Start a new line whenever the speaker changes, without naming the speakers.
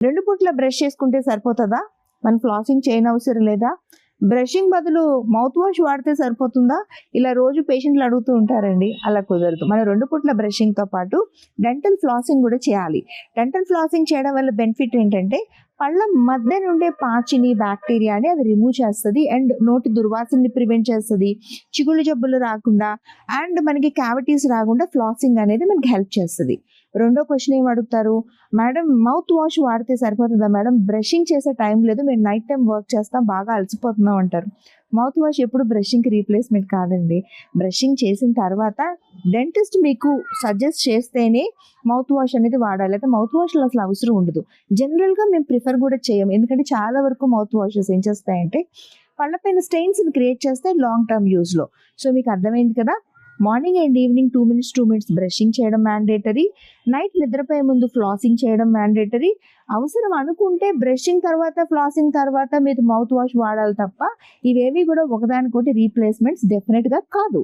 రెండు పూట్ల బ్రష్ చేసుకుంటే సరిపోతుందా? మనం ఫ్లాసింగ్ చేయనవసరం లేదా? బ్రషింగ్ బదులు మౌత్ వాష్ వాడితే సరిపోతుందా? ఇలా రోజు పేషెంట్లు అడుగుతూ ఉంటారండి అలా కుదరదు. మనం రెండు పూట్ల బ్రషింగ్తో పాటు డెంటల్ ఫ్లాసింగ్ కూడా చేయాలి. డెంటల్ ఫ్లాసింగ్ చేయడం వల్ల బెనిఫిట్ ఏంటంటే పళ్ళ మధ్య నుండే పాచిని బ్యాక్టీరియాని అది రిమూవ్ చేస్తుంది అండ్ నోటి దుర్వాసనని ప్రివెంట్ చేస్తుంది. చిగుళ్ళు జబ్బులు రాకుండా అండ్ మనకి క్యావిటీస్ రాకుండా ఫ్లాసింగ్ అనేది మనకి హెల్ప్ చేస్తుంది. రెండో క్వశ్చన్ ఏం అడుగుతారు? మేడం మౌత్ వాష్ వాడితే సరిపోతుందా? మేడం బ్రషింగ్ చేసే టైం లేదు. మేము నైట్ టైం వర్క్ చేస్తాం. బాగా అలసిపోతున్నాం అంటారు. మౌత్ వాష్ ఎప్పుడు బ్రషింగ్కి రీప్లేస్మెంట్ కాదండి. బ్రషింగ్ చేసిన తర్వాత డెంటిస్ట్ మీకు సజెస్ట్ చేస్తేనే మౌత్ వాష్ అనేది వాడాలి. అయితే మౌత్ వాష్లు అసలు అవసరం ఉండదు. జనరల్గా మేము ప్రిఫర్ కూడా చేయం. ఎందుకంటే చాలా వరకు మౌత్ వాషెస్ ఏం చేస్తాయంటే పళ్ళపైన స్టెయిన్స్ని క్రియేట్ చేస్తే లాంగ్ టర్మ్ యూస్లో సో మీకు అర్థమైంది కదా? Morning and evening two minutes two minutes brushing చేయడం మ్యాండేటరీ నైట్ నిద్రపోయే ముందు ఫ్లాసింగ్ చేయడం మ్యాండేటరీ అవసరం అనుకుంటే బ్రషింగ్ తర్వాత ఫ్లాసింగ్ తర్వాత మీరు మౌత్ వాష్ వాడాలి తప్ప ఇవేవి కూడా ఒకదానికొకటి రీప్లేస్మెంట్స్ డెఫినెట్గా కాదు.